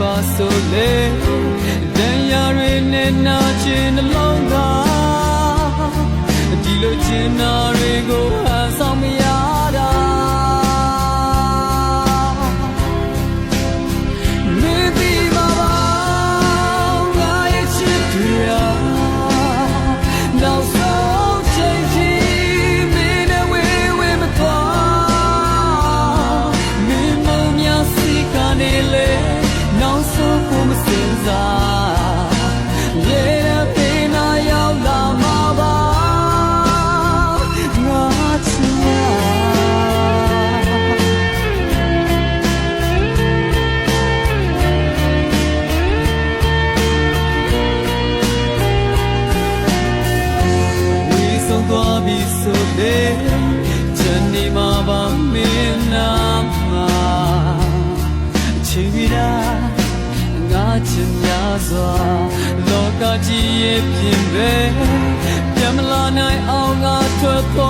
ပါဆိုလေဒံရတွေနဲ့နာခြင်းနှလုံးသားဒီလိုခြင်းနာတွေကို ငါချင်များစွာလောကကြီးရဲ့ပြင်ပဲပြန်မလာနိုင်အောင်ငါထွက်သွား